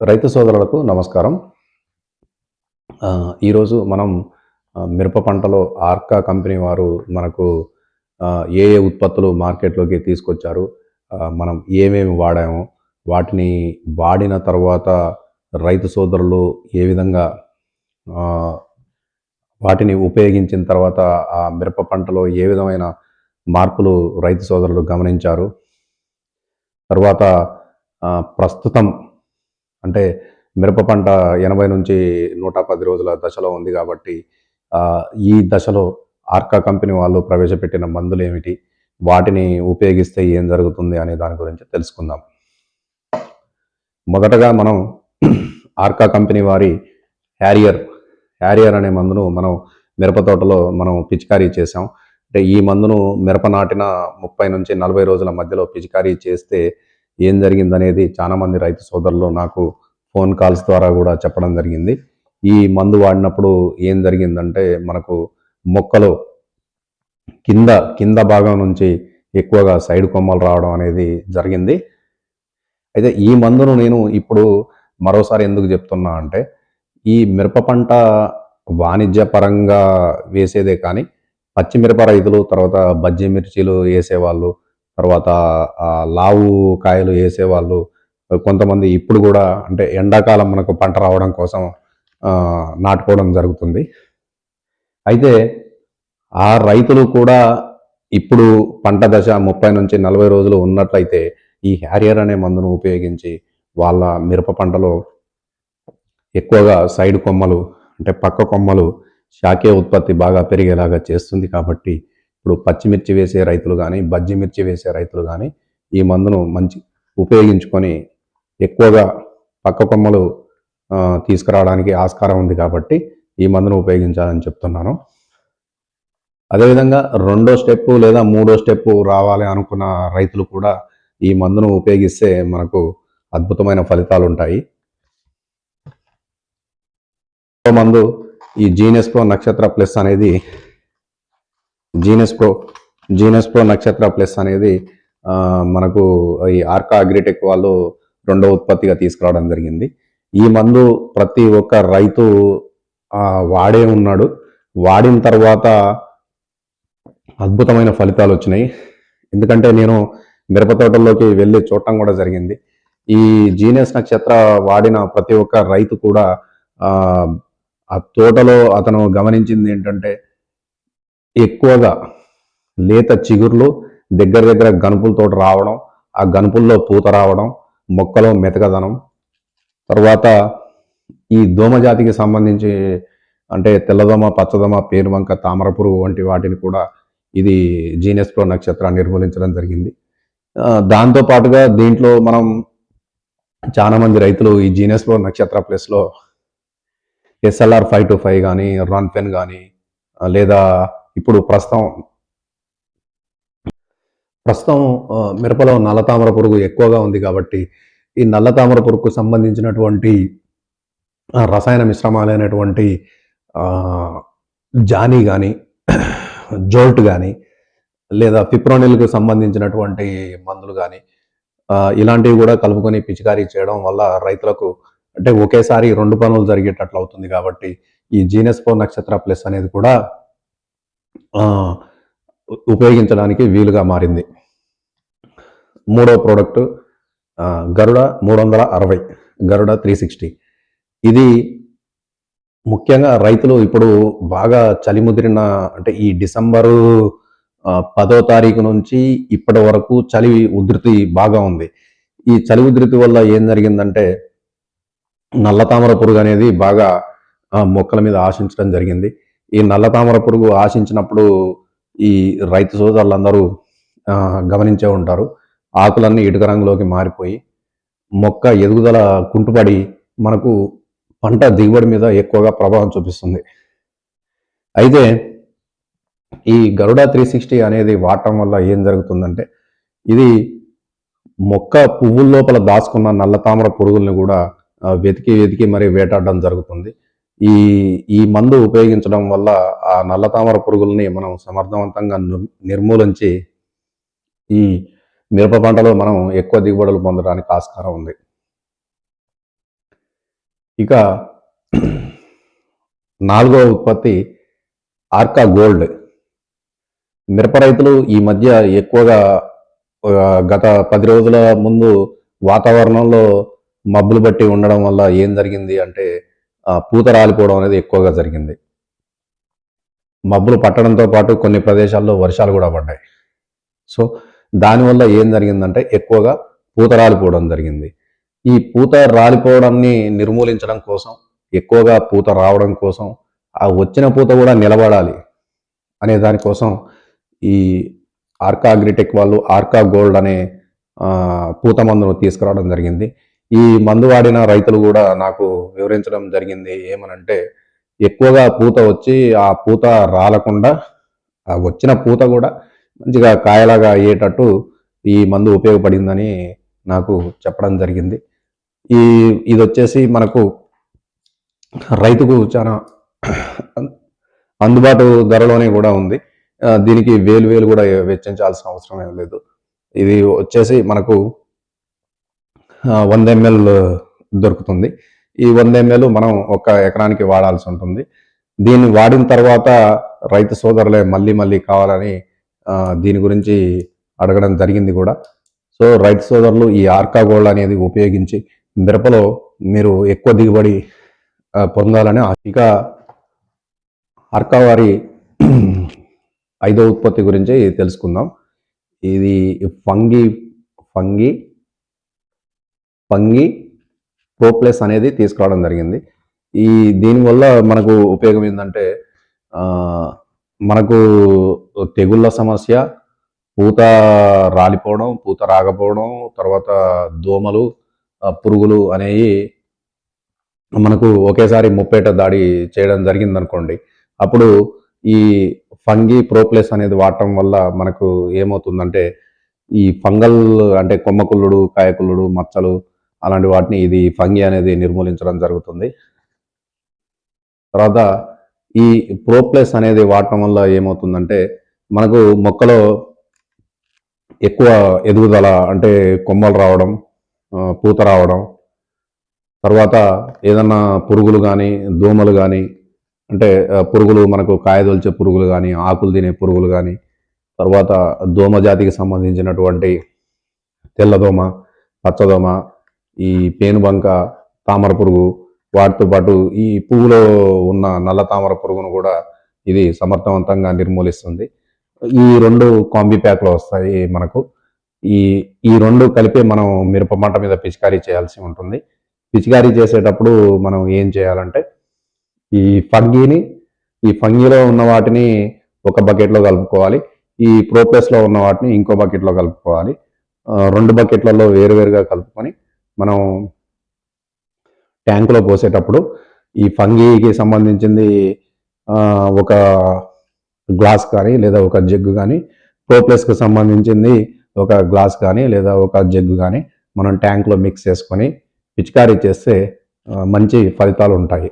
రైతు సోదరులకు నమస్కారం. ఈరోజు మనం మిరప పంటలో ఆర్కా కంపెనీ వారు మనకు ఏ ఏ ఉత్పత్తులు మార్కెట్లోకి తీసుకొచ్చారు మనం ఏమేమి వాడాము వాటిని వాడిన తర్వాత రైతు సోదరులు ఏ విధంగా వాటిని ఉపయోగించిన తర్వాత ఆ మిరప పంటలో ఏ విధమైన మార్పులు రైతు సోదరులు గమనించారు. తర్వాత ప్రస్తుతం అంటే మిరప పంట ఎనభై నుంచి నూట పది రోజుల దశలో ఉంది కాబట్టి ఈ దశలో ఆర్కా కంపెనీ వాళ్ళు ప్రవేశపెట్టిన మందులు ఏమిటి వాటిని ఉపయోగిస్తే ఏం జరుగుతుంది అనే దాని గురించి తెలుసుకుందాం. మొదటగా మనం ఆర్కా కంపెనీ వారి హ్యారియర్ హ్యారియర్ అనే మందును మనం మిరప తోటలో మనం పిచికారీ చేసాం అంటే ఈ మందును మిరప నాటిన ముప్పై నుంచి నలభై రోజుల మధ్యలో పిచికారీ చేస్తే ఏం జరిగిందనేది చాలా మంది రైతు సోదరులు నాకు ఫోన్ కాల్స్ ద్వారా కూడా చెప్పడం జరిగింది. ఈ మందు వాడినప్పుడు ఏం జరిగిందంటే మనకు మొక్కలు కింద కింద భాగం నుంచి ఎక్కువగా సైడ్ కొమ్మలు రావడం అనేది జరిగింది. అయితే ఈ మందును నేను ఇప్పుడు మరోసారి ఎందుకు చెప్తున్నా అంటే ఈ మిరప పంట వాణిజ్య పరంగా వేసేదే కానీ పచ్చిమిరప రైతులు తర్వాత బజ్జి మిర్చీలు వేసేవాళ్ళు తర్వాత లావు కాయలు వేసేవాళ్ళు కొంతమంది ఇప్పుడు కూడా అంటే ఎండాకాలం మనకు పంట రావడం కోసం నాటుకోవడం జరుగుతుంది. అయితే ఆ రైతులు కూడా ఇప్పుడు పంట దశ ముప్పై నుంచి నలభై రోజులు ఉన్నట్లయితే ఈ హ్యారియర్ అనే మందును ఉపయోగించి వాళ్ళ మిరప పంటలో ఎక్కువగా సైడ్ కొమ్మలు అంటే పక్క కొమ్మలు శాఖీయ ఉత్పత్తి బాగా పెరిగేలాగా చేస్తుంది కాబట్టి ఇప్పుడు పచ్చిమిర్చి వేసే రైతులు కానీ బజ్జి మిర్చి వేసే రైతులు కానీ ఈ మందును మంచి ఉపయోగించుకొని ఎక్కువగా పక్క కొమ్మలు తీసుకురావడానికి ఆస్కారం ఉంది కాబట్టి ఈ మందును ఉపయోగించాలని చెప్తున్నాను. అదేవిధంగా రెండో స్టెప్ లేదా మూడో స్టెప్ రావాలి అనుకున్న రైతులు కూడా ఈ మందును ఉపయోగిస్తే మనకు అద్భుతమైన ఫలితాలు ఉంటాయి మందు ఈ జీనియస్ ప్రో నక్షత్ర ప్లస్ అనేది జీనస్పో ప్రో నక్షత్ర ప్లస్ అనేది మనకు ఈ ఆర్కా అగ్రిటెక్ వాళ్ళు రెండో ఉత్పత్తిగా తీసుకురావడం జరిగింది. ఈ మందు ప్రతి ఒక్క రైతు వాడే ఉన్నాడు. వాడిన తర్వాత అద్భుతమైన ఫలితాలు వచ్చినాయి. ఎందుకంటే నేను మిరప తోటల్లోకి వెళ్ళి చూడటం కూడా జరిగింది. ఈ జీనియస్ నక్షత్ర వాడిన ప్రతి ఒక్క రైతు కూడా ఆ తోటలో అతను గమనించింది ఏంటంటే ఎక్కువగా లేత చిగుర్లు దగ్గర దగ్గర గనుపులతో రావడం ఆ గనుపుల్లో పూత రావడం మొక్కలో మెతకదనం తర్వాత ఈ దోమ జాతికి సంబంధించి అంటే తెల్లదోమ పచ్చదోమ పేరువంక తామర పురుగు వంటి వాటిని కూడా ఇది జీనియస్ ప్రో నక్షత్ర నిర్మూలించడం జరిగింది. దాంతోపాటుగా దాంతో పాటుగా దీంట్లో మనం చాలామంది రైతులు ఈ జీనియస్ ప్రో నక్షత్ర ప్లస్లో ఎస్ఎల్ఆర్ ఫైవ్ టు ఫైవ్ కానీ రన్ పెన్ కానీ లేదా ఇప్పుడు ప్రస్తుతం ప్రస్తుతం మిరపలో నల్ల తామర పురుగు ఎక్కువగా ఉంది కాబట్టి ఈ నల్ల తామర పురుగుకు సంబంధించినటువంటి రసాయన మిశ్రమాలైనటువంటి ఆ, జానీ కానీ జోల్ట్ కానీ లేదా పిప్రోనిల్కు సంబంధించినటువంటి మందులు కానీ ఇలాంటివి కూడా కలుపుకొని పిచికారీ చేయడం వల్ల రైతులకు అంటే ఒకేసారి రెండు పనులు జరిగేటట్లు అవుతుంది కాబట్టి ఈ జీనస్కో నక్షత్ర ప్లస్ అనేది కూడా ఉపయోగించడానికి వీలుగా మారింది. మూడో ప్రోడక్ట్ గరుడ మూడు వందల అరవై గరుడ త్రీ సిక్స్టీ. ఇది ముఖ్యంగా రైతులు ఇప్పుడు బాగా చలి ముదిరిన అంటే ఈ డిసెంబరు పదో తారీఖు నుంచి ఇప్పటి వరకు చలి ఉధృతి బాగా ఉంది. ఈ చలి ఉధృతి వల్ల ఏం జరిగిందంటే నల్ల తామర పురుగు అనేది బాగా మొక్కల మీద ఆశించడం జరిగింది. ఈ నల్ల తామర పురుగు ఆశించినప్పుడు ఈ రైతు సోదరులందరూ గమనించే ఉంటారు. ఆకులన్నీ ఇటుక రంగులోకి మారిపోయి మొక్క ఎదుగుదల కుంటుపడి మనకు పంట దిగుబడి మీద ఎక్కువగా ప్రభావం చూపిస్తుంది. అయితే ఈ గరుడ త్రీ సిక్స్టీ అనేది వాడటం వల్ల ఏం జరుగుతుందంటే ఇది మొక్క పువ్వుల లోపల దాచుకున్న నల్ల తామర పురుగుల్ని కూడా వెతికి వెతికి మరి వేటాడడం జరుగుతుంది. ఈ ఈ మందు ఉపయోగించడం వల్ల ఆ నల్ల తామర పురుగుల్ని మనం సమర్థవంతంగా నిర్మూలించి ఈ మిరప పంటలో మనం ఎక్కువ దిగుబడులు పొందడానికి ఆస్కారం ఉంది. ఇక నాలుగవ ఉత్పత్తి ఆర్కా గోల్డ్. మిరప రైతులు ఈ మధ్య ఎక్కువగా గత పది రోజుల ముందు వాతావరణంలో మబ్బులు బట్టి ఉండడం వల్ల ఏం జరిగింది అంటే పూత రాలిపోవడం అనేది ఎక్కువగా జరిగింది. మబ్బులు పట్టడంతో పాటు కొన్ని ప్రదేశాల్లో వర్షాలు కూడా పడ్డాయి. సో దానివల్ల ఏం జరిగిందంటే ఎక్కువగా పూత రాలిపోవడం జరిగింది. ఈ పూత రాలిపోవడాన్ని నిర్మూలించడం కోసం ఎక్కువగా పూత రావడం కోసం ఆ వచ్చిన పూత కూడా నిలబడాలి అనే దానికోసం ఈ ఆర్కా అగ్రిటెక్ వాళ్ళు ఆర్కా గోల్డ్ అనే పూత మందును తీసుకురావడం జరిగింది. ఈ మందు వాడిన రైతులు కూడా నాకు వివరించడం జరిగింది ఏమనంటే ఎక్కువగా పూత వచ్చి ఆ పూత రాలకుండా ఆ వచ్చిన పూత కూడా మంచిగా కాయలాగా అయ్యేటట్టు ఈ మందు ఉపయోగపడిందని నాకు చెప్పడం జరిగింది. ఈ ఇది వచ్చేసి మనకు రైతుకు చాలా అందుబాటు ధరలోనే కూడా ఉంది. దీనికి వేలు వేలు కూడా వెచ్చించాల్సిన అవసరం ఏం లేదు. ఇది వచ్చేసి మనకు వంద ఎంఎల్ దొరుకుతుంది. ఈ వంద ఎంఎల్ మనం ఒక ఎకరానికి వాడాల్సి ఉంటుంది. దీన్ని వాడిన తర్వాత రైతు సోదరులే మళ్ళీ మళ్ళీ కావాలని దీని గురించి అడగడం జరిగింది కూడా. సో రైతు సోదరులు ఈ ఆర్కా గోల్డ్ అనేది ఉపయోగించి మిరపలో మీరు ఎక్కువ దిగుబడి పొందాలని ఇక ఆర్కా వారి ఐదో ఉత్పత్తి గురించి తెలుసుకుందాం. ఇది ఫంగి ఫంగి ఫంగి ప్రోప్లెస్ అనేది తీసుకురావడం జరిగింది. ఈ దీనివల్ల మనకు ఉపయోగం ఏంటంటే మనకు తెగుళ్ళ సమస్య పూత రాలిపోవడం పూత రాకపోవడం తర్వాత దోమలు పురుగులు అనేవి మనకు ఒకేసారి ముప్పేట దాడి చేయడం జరిగింది అనుకోండి అప్పుడు ఈ ఫంగి ప్రోప్లెస్ అనేది వాడటం వల్ల మనకు ఏమవుతుందంటే ఈ ఫంగల్ అంటే కొమ్మకుళ్ళుడు కాయకుళ్ళుడు మచ్చలు అలాంటి వాటిని ఇది ఫంగి అనేది నిర్మూలించడం జరుగుతుంది. తర్వాత ఈ ప్రోప్లెస్ అనేది వాడటం వల్ల ఏమవుతుందంటే మనకు మొక్కలో ఎక్కువ ఎదుగుదల అంటే కొమ్మలు రావడం పూత రావడం తర్వాత ఏదన్నా పురుగులు కానీ దోమలు కానీ అంటే పురుగులు మనకు కాయదొల్చే పురుగులు కానీ ఆకులు తినే పురుగులు కానీ తర్వాత దోమ జాతికి సంబంధించినటువంటి తెల్లదోమ పచ్చదోమ ఈ పేనుబంక తామర పురుగు వాటితో పాటు ఈ పువ్వులో ఉన్న నల్ల తామర పురుగును కూడా ఇది సమర్థవంతంగా నిర్మూలిస్తుంది. ఈ రెండు కాంబీ ప్యాక్లో వస్తాయి మనకు. ఈ ఈ రెండు కలిపి మనం మిరప మంట మీద పిచికారీ చేయాల్సి ఉంటుంది. పిచికారీ చేసేటప్పుడు మనం ఏం చేయాలంటే ఈ ఫంగీని ఈ ఫంగీలో ఉన్న వాటిని ఒక బకెట్లో కలుపుకోవాలి. ఈ ప్రోప్లస్లో ఉన్న వాటిని ఇంకో బకెట్లో కలుపుకోవాలి. రెండు బకెట్లలో వేరువేరుగా కలుపుకొని మనం ట్యాంకులో పోసేటప్పుడు ఈ ఫంగీకి సంబంధించింది ఒక గ్లాస్ కానీ లేదా ఒక జగ్గు కానీ ప్రోప్లస్కి సంబంధించింది ఒక గ్లాస్ కానీ లేదా ఒక జగ్గు కానీ మనం ట్యాంక్లో మిక్స్ చేసుకొని పిచికారీ చేస్తే మంచి ఫలితాలు ఉంటాయి.